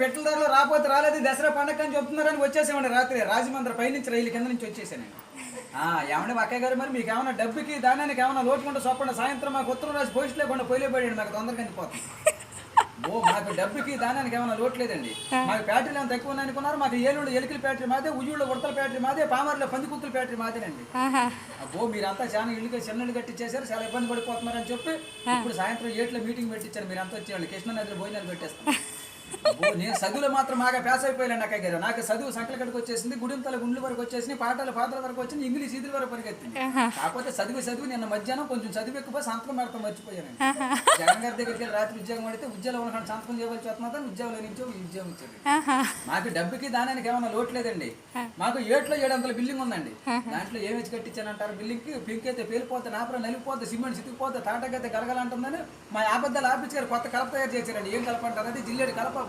పెట్ల ధరలు రాకపోతే రాలేదు. దసరా పండగ అని చెప్తున్నారని వచ్చేసామండి రాత్రి. రాజమండ్రి పైనుంచి రైలు కింద నుంచి వచ్చేసానండి ఆ, ఏమండి మా అక్కయ్య గారు మరి మీకు ఏమైనా డబ్బుకి దానానికి ఏమైనా లోటుకుంటే చొప్పండి. సాయంత్రం మాకు ఉత్తరం రాసి పోస్ట్ లేకుండా పోయిలేపడండి మాకు తొందరగా అందిపోతుంది ఓ మాకు డబ్బుకి దానానికి ఏమైనా లోటు లేదండి. మాకు బ్యాటరీలు ఏమైనా తక్కువ అనుకున్నారు మాకు ఏలూరు ఎలికల బ్యాటరీ మాదే ఉయ్యూళ్ళ ఉడతల బ్యాటరీ మాదే పామర్లో పంది కుక్కల బ్యాటరీ మాదేనండి. అబ్బో మీరంతా చాలా ఇల్లు చిన్న ఇల్లు కట్టించేశారు చాలా ఇబ్బంది పడిపోతున్నారని చెప్పి ఇప్పుడు సాయంత్రం ఏట్లో మీటింగ్ పెట్టించారు మీరు అంతా వచ్చేవాళ్ళు కృష్ణ నదిలో భోజనాలు పెట్టేస్తాం. అబ్బో నేను చదువులో మాత్రం బాగా పేస్ అయిపోయాను అక్కయ్య గారు. నాకు చదువు సంకల కడికి వచ్చేసింది గుడింతల గుండ్ల వరకు వచ్చేసింది పాటల పాటల వరకు వచ్చింది ఇంగ్లీష్ ఇదిల వరకు పరిగెత్తింది. కాకపోతే చదివి చదివి నిన్న మధ్యాహ్నం కొంచెం చదివి ఎక్కువ సంతకం పెడతాం మర్చిపోయాను జగన్ గారి దగ్గరికి వెళ్ళి రాత్రి ఉద్యోగం పడితే ఉద్యోగంలో ఉన్న సంతకం చేయవలసి వస్తున్నా ఉద్యోగంలో నుంచి ఉద్యోగం ఇచ్చారు. మాకు డబ్బుకి దానానికి ఏమైనా లోటు లేదండి. మాకు ఏట్లో ఏడు వందల బిల్డింగ్ ఉందండి. దాంట్లో ఏమి కట్టించానంటారు బిల్డింగ్కి పింక్ అయితే పేలిపోతే నాపర నలిగిపోతే సిమెంట్ సితికిపోతే తాటకైతే గలగలంటుందని మా ఆబద్దాలు ఆపించారు కొత్త కలప తయారు చేశారండి. ఏం కలప అంటారు? అది జిల్లేడు కలప.